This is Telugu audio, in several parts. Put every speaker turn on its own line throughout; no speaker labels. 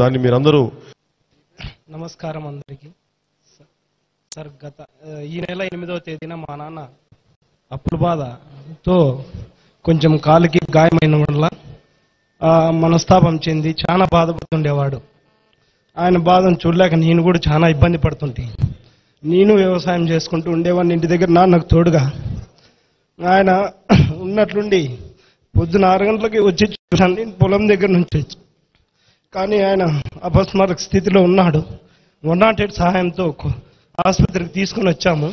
దాన్ని మీరందరూ
నమస్కారం అందరికీ. సార్ గత ఈ నెల ఎనిమిదవ తేదీన మా నాన్న అప్పుల బాధతో కొంచెం కాలుకి గాయమైన వల్ల మనస్తాపం చెంది చాలా బాధపడుతుండేవాడు. ఆయన బాధను చూడలేక నేను కూడా చాలా ఇబ్బంది పడుతుంటే నేను వ్యవసాయం చేసుకుంటూ ఉండేవాడిని ఇంటి దగ్గర నాన్నకు తోడుగా. ఆయన ఉన్నట్లుండి పొద్దున ఆరు గంటలకి వచ్చి చూడండి పొలం దగ్గర నుంచి కానీ ఆయన అపస్మారక స్థితిలో ఉన్నాడు. వన్ నాట్ ఎయిట్ సహాయంతో ఆసుపత్రికి తీసుకుని వచ్చాము.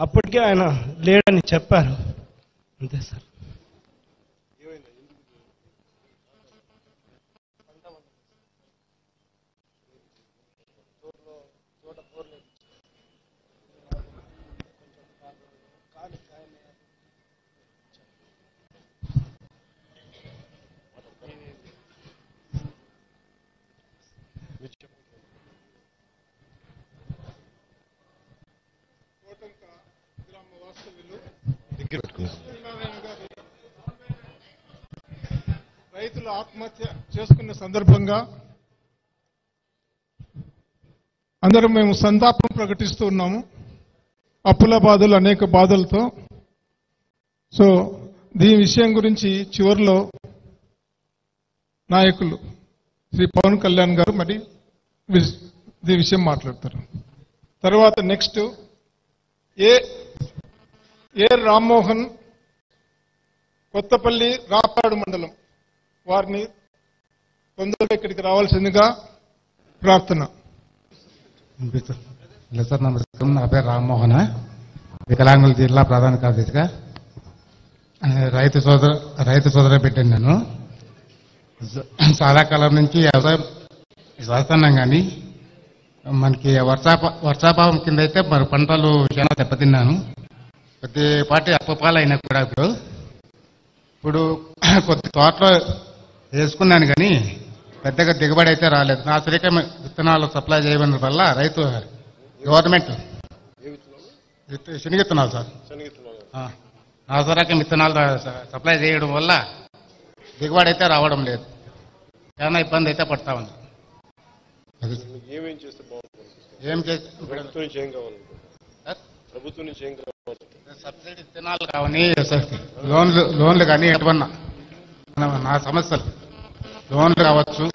అప్పటికే ఆయన లేడని చెప్పారు. అంతే సార్.
దగ్గర పెట్టుకుని
రైతులు ఆత్మహత్య చేసుకున్న సందర్భంగా అందరం మేము సంతాపం ప్రకటిస్తూ ఉన్నాము. అప్పుల బాధలు అనేక బాధలతో. సో దీని విషయం గురించి చివరిలో నాయకులు శ్రీ పవన్ కళ్యాణ్ గారు మరి దీని విషయం మాట్లాడతారు. తర్వాత next A A Rammohan Kothapalli Rapadu మండలం వారిని తొందరగా ఇక్కడికి రావాల్సిందిగా ప్రార్థన.
సార్ నమస్కారం. నా పేరు రామ్మోహన్. వికలాంగుల జిల్లా ప్రధాన కార్యదర్శిగా. రైతు సోదర రైతు సోదర పెట్టాను నేను. చాలా కాలం నుంచి వ్యవసాయం చేస్తున్నాం కానీ మనకి వర్షాప వర్షాభావం కింద అయితే మరి పంటలు చాలా దెబ్బతిన్నాను. కొద్దిపాటి అప్పపాలు అయినా కూడా ఇప్పుడు. ఇప్పుడు కొద్ది తోటలో వేసుకున్నాను కానీ పెద్దగా దిగుబడి అయితే రాలేదు. నా సరిగ్గా విత్తనాలు సప్లై చేయడం వల్ల రైతు గవర్నమెంట్ శనగ విత్తనాలు సార్. నా సరిగ్గా విత్తనాలు సప్లై చేయడం వల్ల దిగుబడి అయితే రావడం లేదు. చాలా ఇబ్బంది అయితే పడతా ఉంది.
ఏమేం చేస్తే
ఏం చేసి
ప్రభుత్వం నుంచి ఏం కావాలనుకుంటున్నారు? ప్రభుత్వం నుంచి ఏం కావాలి
సబ్సిడీ విత్తనాలు కావని లోన్లు లోన్లు కానీ ఎటువన్నా. మన- నా సమస్యలు. లోన్లు కావచ్చు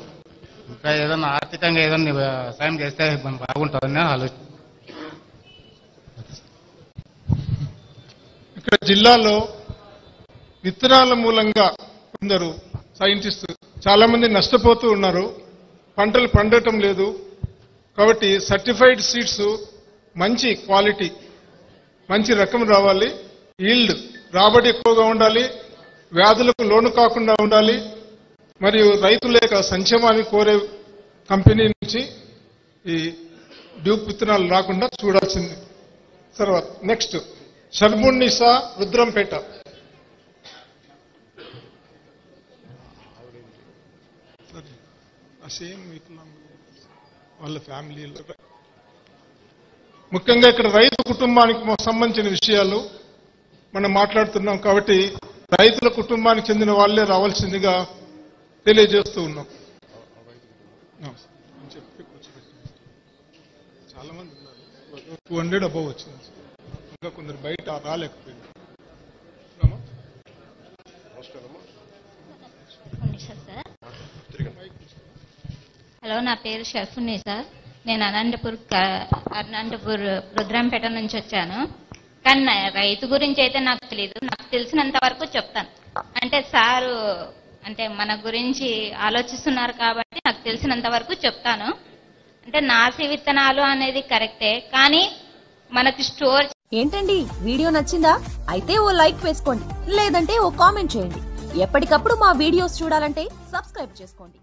ఇంకా ఏదన్నా ఆర్థికంగా ఏదన్నా సాయం చేస్తే మనం బాగుంటుందని ఆలోచన.
ఇక్కడ జిల్లాలో విత్తనాల మూలంగా కొందరు సైంటిస్ట్ చాలా మంది నష్టపోతూ ఉన్నారు. పంటలు పండటం లేదు. కాబట్టి సర్టిఫైడ్ సీడ్స్ మంచి క్వాలిటీ మంచి రకం రావాలి. ఈల్డ్ రాబడి ఎక్కువగా ఉండాలి. వ్యాధులకు లోను కాకుండా ఉండాలి. మరియు రైతుల యొక్క సంక్షేమాన్ని కోరే కంపెనీ నుంచి ఈ డ్యూప్ విత్తనాలు రాకుండా చూడాల్సింది. తర్వాత నెక్స్ట్ షర్మున్నిసా రుద్రంపేట. సేమ్ వాళ్ళ ఫ్యామిలీలో ముఖ్యంగా ఇక్కడ రైతు కుటుంబానికి సంబంధించిన విషయాలు మనం మాట్లాడుతున్నాం కాబట్టి రైతుల కుటుంబానికి చెందిన వాళ్ళే రావాల్సిందిగా తెలియజేస్తూ ఉన్నాం. చాలా మంది ఉన్నారు టూ హండ్రెడ్ అబౌవ్ వచ్చింది. ఇంకా కొందరు బయట రాలేకపోయింది
హలో నా పేరు షర్ఫుని సార్ నేను అనంతపూర్ క- అనంతపూర్ రుద్రంపేట నుంచి వచ్చాను. కానీ రైతు గురించి అయితే నాకు తెలియదు నాకు తెలిసినంత వరకు చెప్తాను. అంటే సారు అంటే మన గురించి ఆలోచిస్తున్నారు కాబట్టి నాకు తెలిసినంత వరకు చెప్తాను. అంటే నాసి విత్తనాలు అనేది కరెక్టే కానీ మనకి స్టోర్
ఏంటండి? వీడియో నచ్చిందా? అయితే ఓ లైక్ వేసుకోండి. లేదంటే ఓ కామెంట్ చేయండి. ఎప్పటికప్పుడు మా వీడియోస్ చూడాలంటే సబ్స్క్రైబ్ చేసుకోండి.